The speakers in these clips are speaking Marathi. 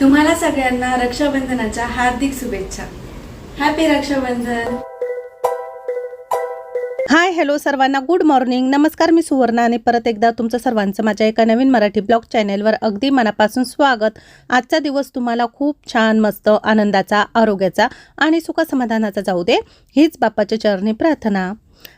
तुम्हाला सगळ्यांना रक्षाबंधनाच्या हार्दिक शुभेच्छा. हॅपी रक्षाबंधन. हाय हॅलो सर्वांना गुड मॉर्निंग नमस्कार मी सुवर्णा आणि परत एकदा तुमचं सर्वांचं माझ्या एका नवीन मराठी ब्लॉग चॅनेलवर अगदी मनापासून स्वागत. आजचा दिवस तुम्हाला खूप छान मस्त आनंदाचा आरोग्याचा आणि सुखसमाधानाचा जाऊ दे. हीच बाप्पाच्या चरणी प्रार्थना.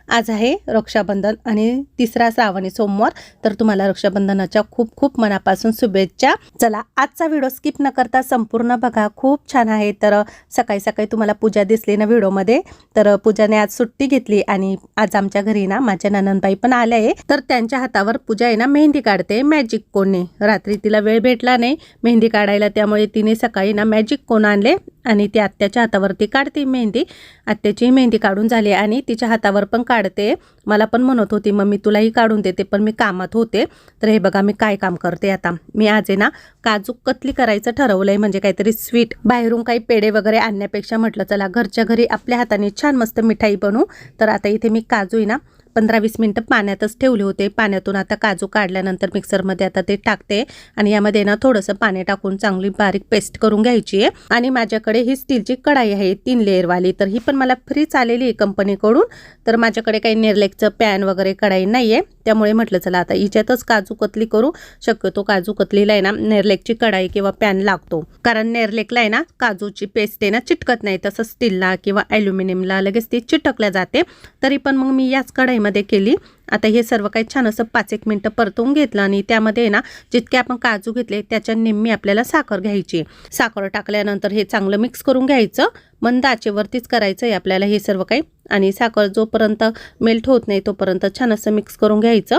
आज आहे रक्षाबंधन आणि तिसरा श्रावणी सोमवार. तर तुम्हाला रक्षाबंधनाच्या खूप खूप मनापासून शुभेच्छा. चला आजचा व्हिडिओ स्किप न करता संपूर्ण बघा. खूप छान आहे. तर सकाळी सकाळी तुम्हाला पूजा दिसली ना व्हिडिओमध्ये. तर पूजाने आज सुट्टी घेतली आणि आज आमच्या घरी ना माझ्या ननंदबाई पण आल्या आहे. तर त्यांच्या हातावर पूजा आहे ना मेहंदी काढते. मॅजिक कोणने रात्री तिला वेळ भेटला नाही. मेहंदी काढायला त्यामुळे तिने सकाळी ना मॅजिक कोण आणले. आणि ती आत्याच्या हातावरती काढते मेहंदी. आत्याची मेहंदी काढून झाली आणि तिच्या हातावर पण काढते. मला पण म्हणत होती मम्मी तुलाही काढून देते पण मी कामात होते. तर हे बघा मी काय काम करते आता? मी आज आहे ना काजू कतली करायचं ठरवलंय म्हणजे काहीतरी स्वीट. बाहेरून काही पेढे वगैरे आणण्यापेक्षा म्हटलं चला घरच्या घरी आपल्या हाताने छान मस्त मिठाई बनवू. तर आता इथे मी काजू आहे ना पंधरा वीस मिनटं पाण्यातच ठेवले होते. पाण्यातून आता काजू काढल्यानंतर मिक्सरमध्ये आता ते टाकते आणि यामध्ये ना थोडंसं पाणी टाकून चांगली बारीक पेस्ट करून घ्यायची आहे. आणि माझ्याकडे ही स्टीलची कढाई आहे तीन लेअरवाली. तर ही पण मला फ्रीच आलेली आहे कंपनीकडून. तर माझ्याकडे काही निर्लेकचं पॅन वगैरे कढाई नाही आहे त्यामुळे म्हटलं चला आता हिच्यातच काजू कतली करू. शक्यतो काजू कतलीला आहे ना नेरलेकची कढाई किंवा पॅन लागतो. कारण नेरलेकला आहे ना काजूची पेस्ट आहे ना चिटकत नाही. तसं स्टीलला किंवा ॲल्युमिनियमला लगेच ती चिटकल्या जाते. तरी पण मग मी याच कढाई कढाईमध्ये केली. आता हे सर्व काही छान असं पाच एक मिनटं परतवून घेतलं आणि त्यामध्ये ना जितके आपण काजू घेतले त्याच्या निम्मी आपल्याला साखर घ्यायची साखर टाकल्यानंतर हे चांगलं मिक्स करून घ्यायचं. मंद आचेवरतीच करायचं आहे आपल्याला हे सर्व काही. आणि साखर जोपर्यंत मेल्ट होत नाही तोपर्यंत छान असं मिक्स करून घ्यायचं.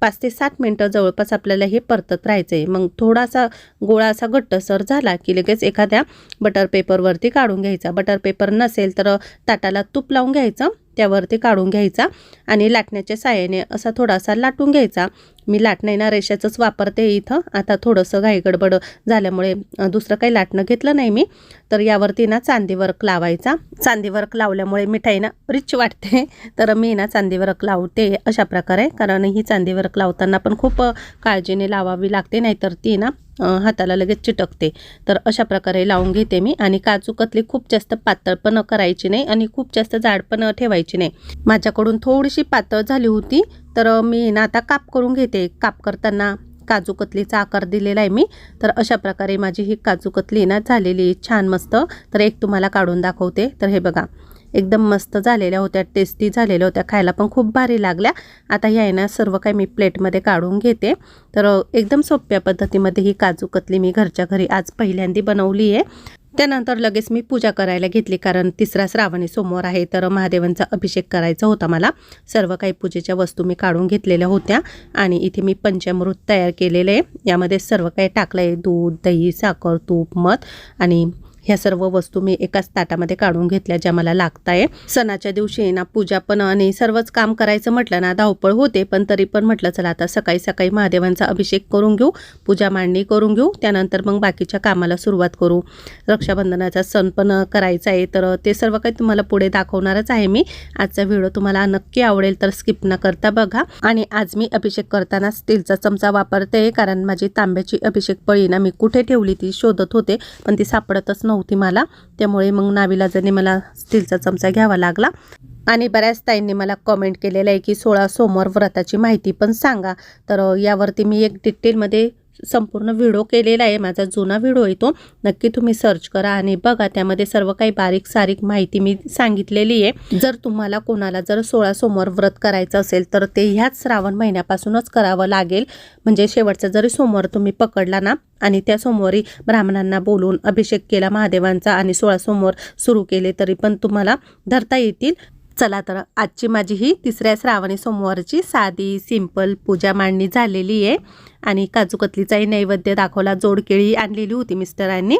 पाच ते सात मिनटं जवळपास आपल्याला हे परतत राहायचं आहे. मग थोडासा गोळा असा घट्टसर झाला की लगेच एखाद्या बटर पेपरवरती काढून घ्यायचा. बटर पेपर नसेल तर ताटाला तूप लावून घ्यायचं. त्यावरती काढून घ्यायचा आणि लाटण्याच्या साह्याने असा थोडासा लाटून घ्यायचा. मी लाटणं ना रेषाचंच वापरते इथं. आता थोडंसं घाईगडबड झाल्यामुळे दुसरं काही लाटणं घेतलं नाही मी. तर यावरती ना चांदी वर्क लावायचा. चांदी वर्क लावल्यामुळे मिठाई ना रिच वाटते. तर मी ना चांदी वर्क लावते अशा प्रकारे. कारण ही चांदी वर्क लावताना पण खूप काळजीने लावावी लागते नाहीतर ती ना हाताला लगेच चिटकते. तर अशा प्रकारे लावून घेते मी. आणि काजू कतली खूप जास्त पातळ पण करायची नाही आणि खूप जास्त जाड पण ठेवायची नाही. माझ्याकडून थोडीशी पातळ झाली होती. तर मी ना आता काप करून घेते. काप करताना काजू कतलीचा आकार दिलेला आहे मी. तर अशा प्रकारे माझी ही काजू कतली ना झालेली आहे. छान मस्त. तर एक तुम्हाला काढून दाखवते. तर हे बघा. एकदम मस्त झालेल्या होत्या टेस्टी झालेल्या होत्या. खायला पण खूप भारी लागल्या. आता ह्या आहे ना सर्व काही मी प्लेटमध्ये काढून घेते. तर एकदम सोप्या पद्धतीमध्ये ही काजू कतली मी घरच्या घरी आज पहिल्यांदी बनवली आहे. त्यानंतर लगेच मी पूजा करायला घेतली कारण तिसरा श्रावणी सोमवार आहे तर महादेवांचा अभिषेक करायचा होता मला. सर्व काही पूजेच्या वस्तू मी काढून घेतलेल्या होत्या आणि इथे मी पंचामृत तयार केलेलं आहे. यामध्ये सर्व काही टाकलं आहे दूध दही साखर तूप मध आणि ह्या सर्व वस्तू मी एकाच ताटामध्ये काढून घेतल्या ज्या मला लागत आहे सणाच्या दिवशी ना पूजा पण आणि सर्वच काम करायचं म्हटलं ना धावपळ होते पण तरी पण म्हटलं चला आता सकाळी सकाळी महादेवांचा अभिषेक करून घेऊ पूजा मांडणी करून घेऊ त्यानंतर मग बाकीच्या कामाला सुरुवात करू. रक्षाबंधनाचा सण पण करायचा आहे तर ते सर्व काही तुम्हाला पुढे दाखवणारच आहे मी. आजचा व्हिडिओ तुम्हाला नक्की आवडेल तर स्किप न करता बघा. आणि आज मी अभिषेक करताना स्टीलचा चमचा वापरते कारण माझी तांब्याची अभिषेक पळी ना मी कुठे ठेवली ती शोधत होते पण ती सापडतच नव्हती नव्हती मला. त्यामुळे मग नाविलाजाने मला स्टीलचा चमचा घ्यावा लागला आणि बऱ्याच ताईंनी मला कमेंट केलेलं आहे की सोळा सोमवार व्रताची माहिती पण सांगा. तर यावरती मी एक डिटेलमध्ये संपूर्ण व्हिडिओ केलेला आहे माझा जुना व्हिडिओ आहे तो. नक्की तुम्ही सर्च करा आणि बघा त्यामध्ये सर्व काही बारीक सारीक माहिती मी सांगितलेली आहे. जर तुम्हाला कोणाला जर सोळा सोमवार व्रत करायचं असेल तर ते ह्याच श्रावण महिन्यापासूनच करावं लागेल. म्हणजे शेवटचा जरी सोमवार तुम्ही पकडला ना आणि त्या सोमवारी ब्राह्मणांना बोलून अभिषेक केला महादेवांचा आणि सोळा सोमवार सुरू केले तरी पण तुम्हाला धरता येतील. चला तर आजची माझी ही तिसऱ्या श्रावणी सोमवारची साधी सिंपल पूजा मांडणी झालेली आहे. आणि काजूकतलीचाही नैवेद्य दाखवला जोडकेळी आणलेली होती मिस्टरांनी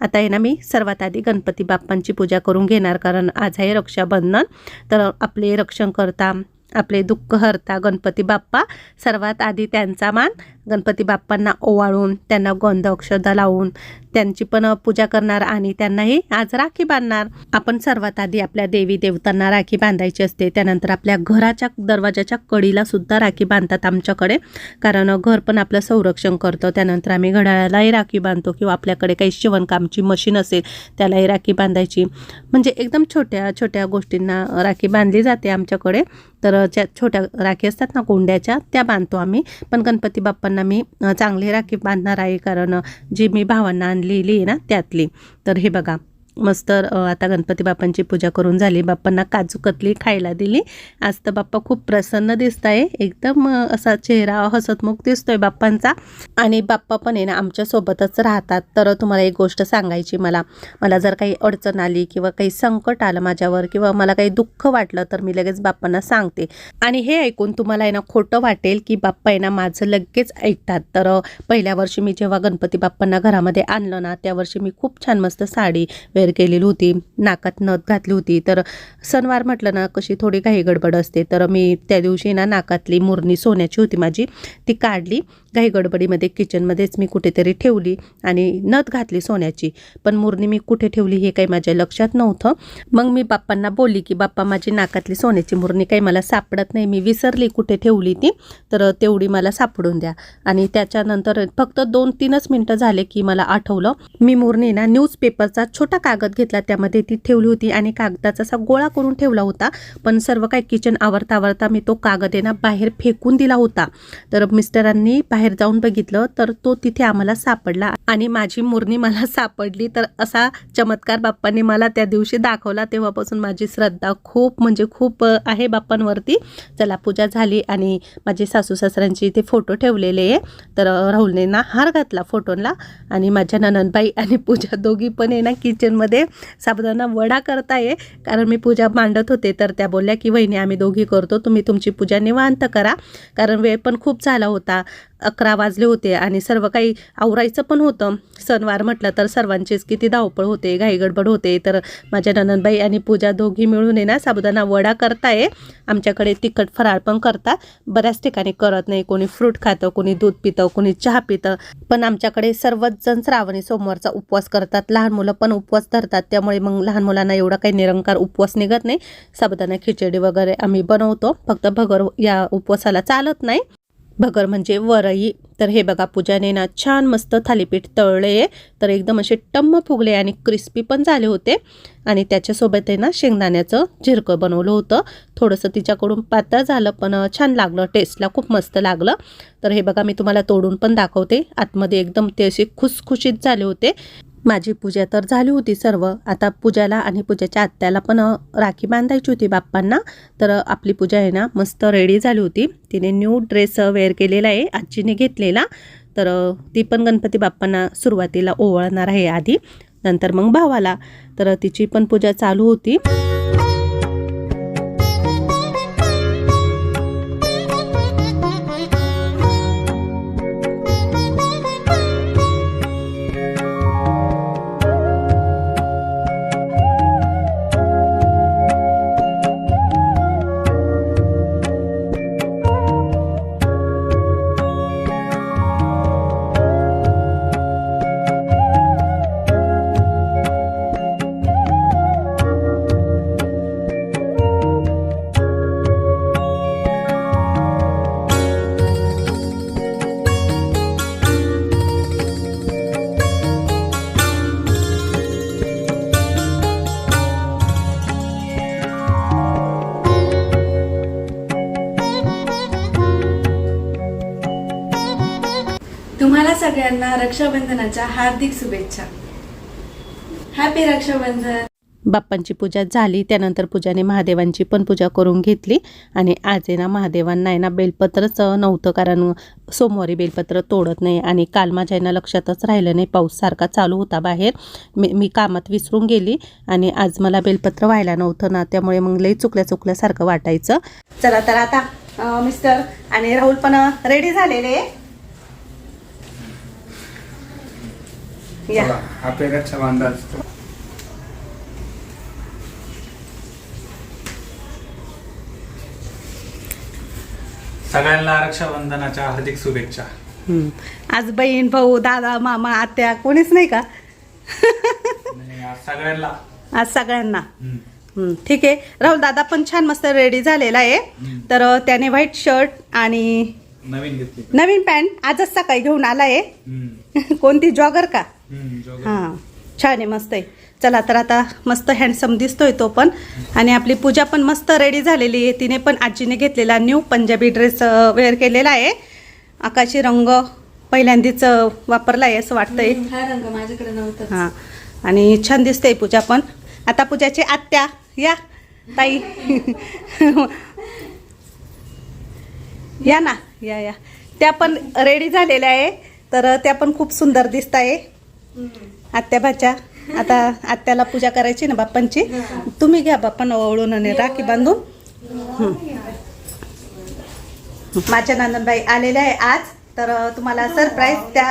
आता आहे ना मी सर्वात आधी गणपती बाप्पांची पूजा करून घेणार कारण आज आहे रक्षाबंधन. तर आपले रक्षण करता आपले दुःख हरता गणपती बाप्पा सर्वात आधी त्यांचा मान गणपती बाप्पांना ओवाळून त्यांना गोंध अक्षदा लावून त्यांची पण पूजा करणार आणि त्यांनाही आज राखी बांधणार. आपण सर्वात आधी आपल्या देवी देवतांना राखी बांधायची असते. त्यानंतर आपल्या घराच्या दरवाजाच्या कडीला सुद्धा राखी बांधतात आमच्याकडे. कारण घर पण आपलं संरक्षण करतं. त्यानंतर आम्ही घड्याळालाही राखी बांधतो किंवा आपल्याकडे काही शिवणकामची मशीन असेल त्यालाही राखी बांधायची. म्हणजे एकदम छोट्या छोट्या गोष्टींना राखी बांधली जाते आमच्याकडे. तर ज्या छोट्या राखी असतात ना कोंड्याच्या त्या बांधतो आम्ही. पण गणपती बाप्पांना मी चांगली राखी बांधणार आहे. कारण जी मी भावांना आणलेली आहे ना त्यातली. तर हे बघा. मस्त आता गणपती बाप्पांची पूजा करून झाली. बाप्पांना काजू कतली खायला दिली. आज तर बाप्पा खूप प्रसन्न दिसत आहे एकदम असा चेहरा हसतमुख दिसतोय बाप्पांचा. आणि बाप्पा पण आहे ना आमच्यासोबतच राहतात. तर तुम्हाला एक गोष्ट सांगायची मला. मला जर काही अडचण आली किंवा काही संकट आलं माझ्यावर किंवा मला काही दुःख वाटलं तर मी लगेच बाप्पांना सांगते. आणि हे ऐकून तुम्हाला आहे ना खोटं वाटेल की बाप्पा आहे ना माझं लगेच ऐकतात. तर पहिल्या वर्षी मी जेव्हा गणपती बाप्पांना घरामध्ये आणलं ना त्या वर्षी मी खूप छान मस्त साडी वेअर केलेली होती नाकात नथ घातली होती. तर सणवार म्हटलं ना कशी थोडी घाई गडबड असते. तर मी त्या दिवशी ना नाकातली मुरणी सोन्याची होती माझी ती काढली. घाई गडबडीमध्ये किचनमध्येच मी कुठेतरी ठेवली आणि नथ घातली सोन्याची. पण मुरणी मी कुठे ठेवली हे काही माझ्या लक्षात नव्हतं. मग मी बाप्पांना बोलली की बाप्पा माझी नाकातली सोन्याची मुरणी काही मला सापडत नाही. मी विसरली कुठे ठेवली ती तर तेवढी मला सापडून द्या. आणि त्याच्यानंतर फक्त दोन तीनच मिनटं झाले की मला आठवलं मी मुरणी ना न्यूजपेपरचा छोटा कागद घेतला त्यामध्ये ती ठेवली होती आणि कागदाचा असा गोळा करून ठेवला होता. पण सर्व काही किचन आवरता आवरता मी तो कागद आहे ना बाहेर फेकून दिला होता. तर मिस्टरांनी बाहेर जाऊन बघितलं तर तो तिथे आम्हाला सापडला आणि माझी मुरणी मला सापडली. तर असा चमत्कार बाप्पांनी मला त्या दिवशी दाखवला. तेव्हापासून माझी श्रद्धा खूप म्हणजे खूप आहे बाप्पांवरती. चला पूजा झाली आणि माझे सासू सासऱ्यांचे इथे फोटो ठेवलेले आहे. तर राहुलने ना हार घातला फोटोला आणि माझ्या ननंदबाई आणि पूजा दोघी पण आहे ना किचन मध्ये साबुदाणा वडा करताय. कारण मी पूजा मांडत होते तर त्या बोलल्या की वहिनी आम्ही दोघी करतो. तुम्ही तुमची पूजा निवांत करा. कारण वेळ पण खूप झाला होता. अकरा वाजले होते आणि सर्व काही आवरायचं पण होतं. सणवार म्हटलं तर सर्वांचीच किती धावपळ होते घाईगडबड होते. तर माझ्या ननंदबाई आणि पूजा दोघी मिळून आहे ना साबुदाणा वडा करताय. आमच्याकडे तिखट फराळ पण करता बऱ्याच ठिकाणी करत नाही. कोणी फ्रूट खातं कोणी दूध पितं कोणी चहा पितं. पण आमच्याकडे सर्वच जण श्रावणी सोमवारचा उपवास करतात. लहान मुलं पण उपवास धरतात. त्यामुळे मग लहान मुलांना एवढा काही निरंकार उपवास निघत नाही. साबुदाणा खिचडी वगैरे आम्ही बनवतो. फक्त भगर या उपवासाला चालत नाही. भगर म्हणजे वरई. तर हे बघा पूजाने ना छान मस्त थालीपीठ तळले. तर एकदम असे टम्म फुगले आणि क्रिस्पी पण झाले होते. आणि त्याच्यासोबत आहे ना शेंगदाण्याचं झिरकं बनवलं होतं. थोडंसं तिच्याकडून पातळ झालं पण छान लागलं. टेस्टला खूप मस्त लागलं. तर हे बघा मी तुम्हाला तोडून पण दाखवते. आतमध्ये एकदम ते असे खुसखुशीत झाले होते. माझी पूजा तर झाली होती सर्व. आता पूजाला आणि पूजाच्या आत्याला पण राखी बांधायची होती बाप्पांना. तर आपली पूजा आहे ना मस्त रेडी झाली होती. तिने न्यू ड्रेस वेअर केलेला आहे आजीने घेतलेला. तर ती पण गणपती बाप्पांना सुरुवातीला ओवाळणार आहे आधी. नंतर मग भावाला. तर तिची पण पूजा चालू होती. तुम्हाला सगळ्यांना रक्षाबंधनाच्या हार्दिक शुभेच्छा. हॅपी रक्षाबंधन. बाप्पांची पूजा झाली त्यानंतर पूजाने महादेवांची पण पूजा करून घेतली आणि आज आहे ना महादेवांना आहे ना बेलपत्रच नव्हतं कारण सोमवारी बेलपत्र तोडत नाही आणि काल माझ्या आहे ना लक्षातच राहिलं नाही पाऊस सारखा चालू होता बाहेर. मी मी कामात विसरून गेली आणि आज मला बेलपत्र व्हायला नव्हतं ना त्यामुळे मग लई चुकल्या चुकल्यासारखं वाटायचं. चला तर आता मिस्टर आणि राहुल पण रेडी झालेले. या. आपल्या रक्षाबंधन सगळ्यांना रक्षाबंधनाच्या हार्दिक शुभेच्छा. हम्म. आज बहीण भाऊ दादा मामा आत्या कोणीच नाही का? नाही, आज सगळ्यांना. आज सगळ्यांना. हम्म. ठीक आहे. राहुल दादा पण छान मस्त रेडी झालेला आहे. तर अ, त्याने व्हाईट शर्ट आणि नवीन घेतली. नवीन पॅन्ट आजच सकाळी घेऊन आलाय. हम्म. कोणती? जॉगर का. हां. छान आहे मस्त आहे. चला तर आता मस्त हँडसम दिसतोय तो पण. आणि आपली पूजा पण मस्त रेडी झालेली आहे. तिने पण आजीने घेतलेला न्यू पंजाबी ड्रेस वेअर केलेला आहे. आकाशी रंग पहिल्यांदीच वापरला आहे असं वाटतंय. हा रंग माझ्याकडे नव्हता हां. आणि छान दिसते पूजा पण. आता पूजाची आत्या या ताई. या ना या या. त्या पण रेडी झालेल्या आहे. तर त्या पण खूप सुंदर दिसत आहे. आत्या भाच्या आता आत्याला पूजा करायची ना बाप्पांची तुम्ही घ्या बाप्पांना ओवळून आणि राखी बांधून. हं. माझ्या नंदनबाई आलेल्या आहे आज तर तुम्हाला सरप्राईज त्या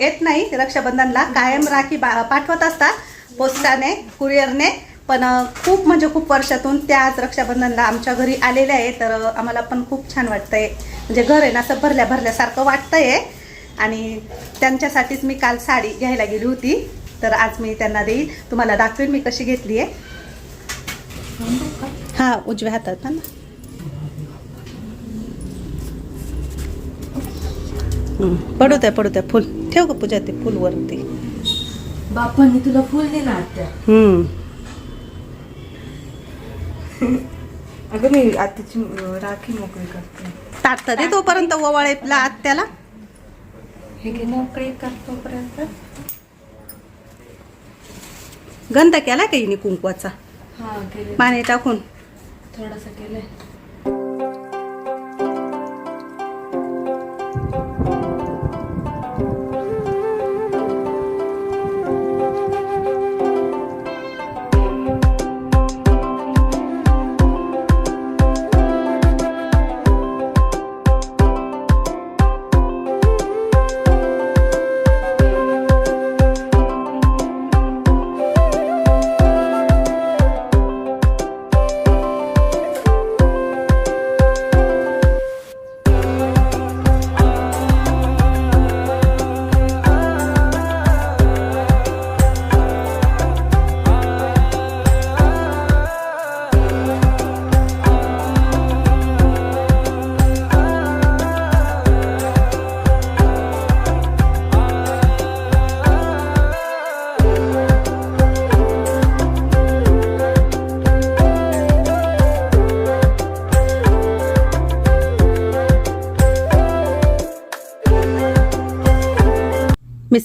येत नाही रक्षाबंधनला कायम राखी पाठवत असतात पोस्टाने कुरिअरने. पण खूप म्हणजे खूप वर्षातून त्या आज रक्षाबंधनला आमच्या घरी आलेल्या आहे तर आम्हाला पण खूप छान वाटतंय. म्हणजे घर आहे ना असं भरल्या भरल्यासारखं वाटतंय. आणि त्यांच्यासाठीच मी काल साडी घ्यायला गेली होती. तर आज मी त्यांना देईल. तुम्हाला दाखवेन मी कशी घेतली आहे. हां उजव्या हातात ना पडू द्या पडू द्या. फुल ठेव का पूजा ते फुल वरती. बाप्पांनी तुला फुल दिलं आत्या अगं मी आत्याची राखी मोकळी करते. ताटतं दे तोपर्यंत ओवाळेला आत्याला. हे मोकळी करतोपर्यंत गंध केला का हिने कुंकवाचा? हा पाणी टाकून? थोडासा केलंय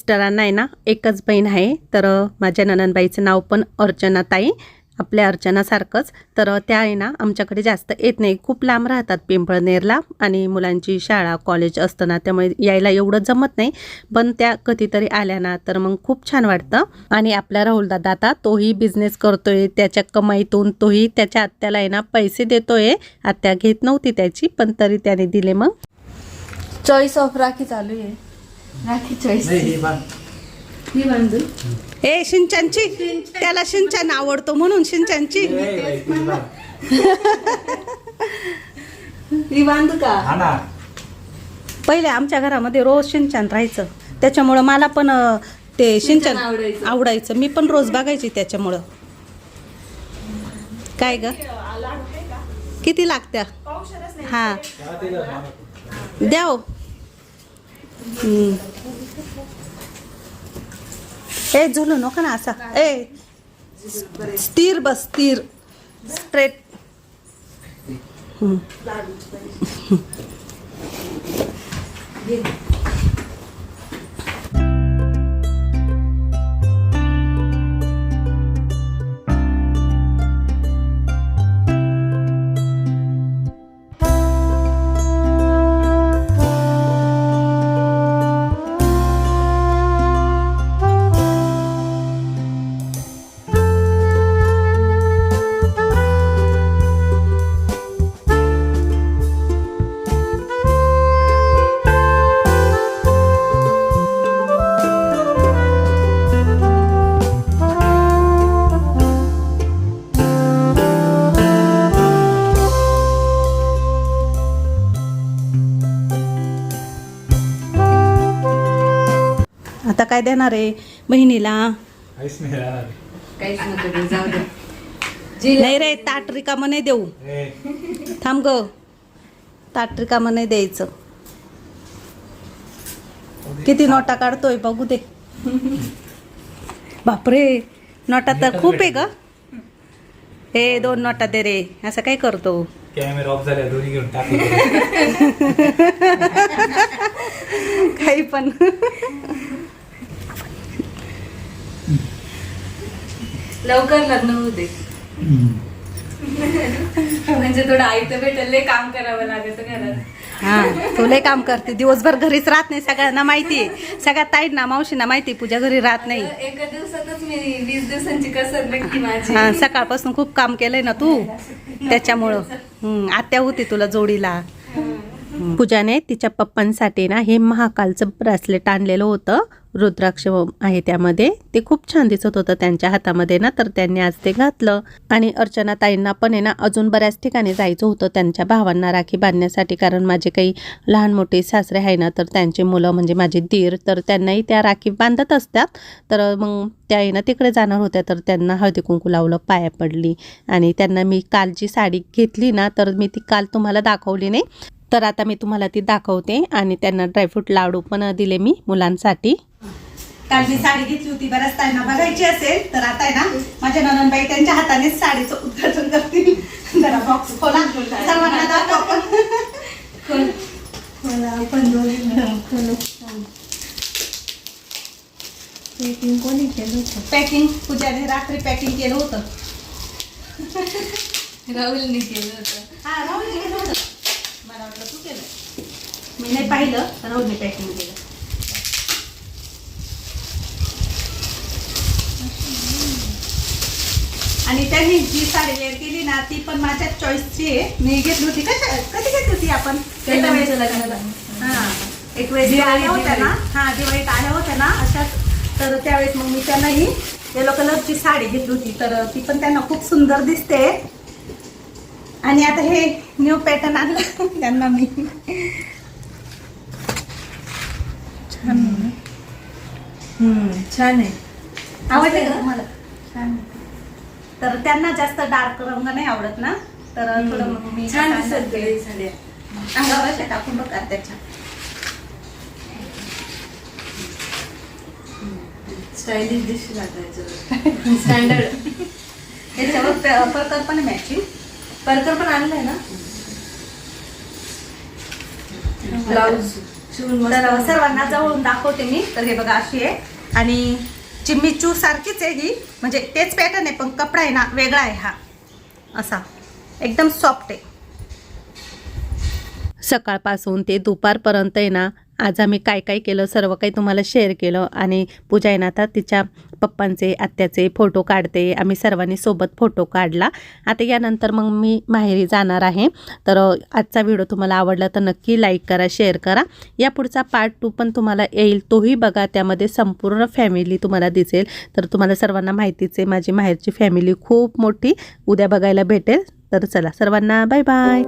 मिस्टरांना आहे ना एकच बहीण आहे. तर माझ्या ननंदबाईचं नाव पण अर्चना ताई आपल्या अर्चनासारखंच. तर त्या आहे ना आमच्याकडे जास्त येत नाही. खूप लांब राहतात पिंपळनेरला आणि मुलांची शाळा कॉलेज असतं ना त्यामुळे यायला एवढं जमत नाही. पण त्या कधीतरी आल्या ना तर मग खूप छान वाटतं. आणि आपला राहुलदादा आता तोही बिझनेस करतोय. त्याच्या कमाईतून तोही त्याच्या आत्याला आहे ना पैसे देतोय. आत्या घेत नव्हती त्याची पण तरी त्याने दिले मग. चॉईस ऑफ राखी चालू आहे. राखी चॉईस नाही, ही बांध. ही बांधू ए शिंचनची. त्याला शिंचन आवडतो म्हणून शिंचनची. ए, ए, ही बांध. ही बांधू का? हा ना पहिले आमच्या घरामध्ये रोज शिंचन राहायचं. त्याच्यामुळं मला पण अं, ते शिंचन शिंचन आवडायचं. आवडायचं. मी पण रोज बघायची त्याच्यामुळं. काय ग? किती लागत्या? हा. द्या हो. ए झुलू नको ना असा. ए स्थिर बस स्थिर. स्ट्रेट आता काय देणार आहे बहिणीला? काहीच नाही राहणार. काहीच नको देऊ, जाऊ दे. जी नाही रे ताट रिकामं नाही देऊ. थांब ग. ताट रिकामं नाही द्यायचं. किती नोटा काढतोय बघू दे. बापरे नोटा तर खूप आहे ग. हे दोन नोटा दे रे. असं काय करतो? कॅमेरा ऑफ झाल्या दोन्ही घेऊन टाकले काही पण. लवकर लग्न होऊ दे. म्हणजे थोडं आयतं भेटेल लय काम करावं लागत घरात. हा तुला काम करते. दिवसभर घरीच राहत नाही सगळ्यांना माहिती. आहे सगळ्या ताईंना मावशींना माहिती आहे, पूजा घरी राहत नाही. एका दिवसातच मी वीस दिवसांची कसर भेटली माझी. हा सकाळपासून खूप काम केलंय ना तू? त्याच्यामुळं. हम्म, आत्या होती तुला जोडीला. पूजाने तिच्या पप्पांसाठी ना हे महाकालचं ब्रासलेट आणलेलं होतं. रुद्राक्ष आहे त्यामध्ये. ते खूप छान दिसत होतं त्यांच्या हातामध्ये ना तर त्यांनी आज ते घातलं. आणि अर्चना ताईंना पण आहे ना अजून बऱ्याच ठिकाणी जायचं होतं त्यांच्या भावांना राखी बांधण्यासाठी. कारण माझे काही लहान मोठे सासरे आहे ना तर त्यांची मुलं म्हणजे माझे दीर तर त्यांनाही त्या राखी बांधत असतात. तर मग त्या आईनं ना तिकडे जाणार होत्या तर त्यांना हळदी कुंकू लावलं पाया पडली. आणि त्यांना मी काल जी साडी घेतली ना तर मी ती काल तुम्हाला दाखवली नाही. तर आता मी तुम्हाला ती दाखवते. आणि त्यांना ड्रायफ्रूट लाडू पण दिले मी मुलांसाठी. काल मी साडी घेतली होती बऱ्याच ताईंना बघायची असेल तर आता आहे ना माझ्या ननंदबाई त्यांच्या हाताने साडीचं उद्घाटन करतील. जरा बॉक्स खोला. सर्वांना दाखव. आपण. पॅकिंग पूजाने रात्री पॅकिंग केलं होतं. राहुलने केलं होतं. हा राहुलने केलं होतं. मला वाटलं तू केलं. मी नाही पाहिलं राहुलने पॅकिंग केलं. आणि त्यांनी जी साडी वेअर केली ना ती पण माझ्या चॉईसची आहे. मी घेतली होती. कशा कधी घेतली होती आपण? एका वेळेस. हा. एक वेळेस दिवाळी- आल्या होत्या ना हा दिवाळीत आल्या होत्या ना अशाच. तर त्यावेळेस मग मी त्यांना ही येलो कलरची साडी घेतली होती. तर ती पण त्यांना खूप सुंदर दिसते. आणि आता हे न्यू पॅटर्न आणलं त्यांना मी. छान आहे. छान आहे. आवडले का? तुम्हाला छान आहे. तर त्यांना जास्त डार्क रंग नाही आवडत ना? तर थोडं मग मी छान दिसत टाकून बघा त्याच्या स्टायलिश दिसू लागायचं. स्टँडर्ड त्याच्यावर परकर पण मॅचिंग परकर पण आणलंय ना? ब्लाऊज तर सर्वांना जवळून दाखवते मी. तर हे बघा अशी आहे. आणि चिम्मीचू सारखीच आहे ही म्हणजे तेच पॅटर्न आहे पण कपडा आहे ना वेगळा आहे हा. असा. एकदम सॉफ्ट आहे. सकाळपासून ते दुपारपर्यंत आहे ना आज आम्ही काय काय केलं सर्व काही तुम्हाला शेअर केलं आणि पूजा आहे ना आता तिच्या पप्पांचे आत्याचे फोटो काढते. आम्ही सर्वांनी सोबत फोटो काढला. आता यानंतर मग मी माहेरी जाणार आहे. तर आजचा व्हिडिओ तुम्हाला आवडला तर नक्की लाईक करा शेअर करा. या पुढचा पार्ट टू पण तुम्हाला येईल. तोही बघा. त्यामध्ये संपूर्ण फॅमिली तुम्हाला दिसेल. तर तुम्हाला सर्वांना माहितीच आहे माझी माहेरची फॅमिली खूप मोठी. उद्या बघायला भेटेल. तर चला सर्वांना बाय बाय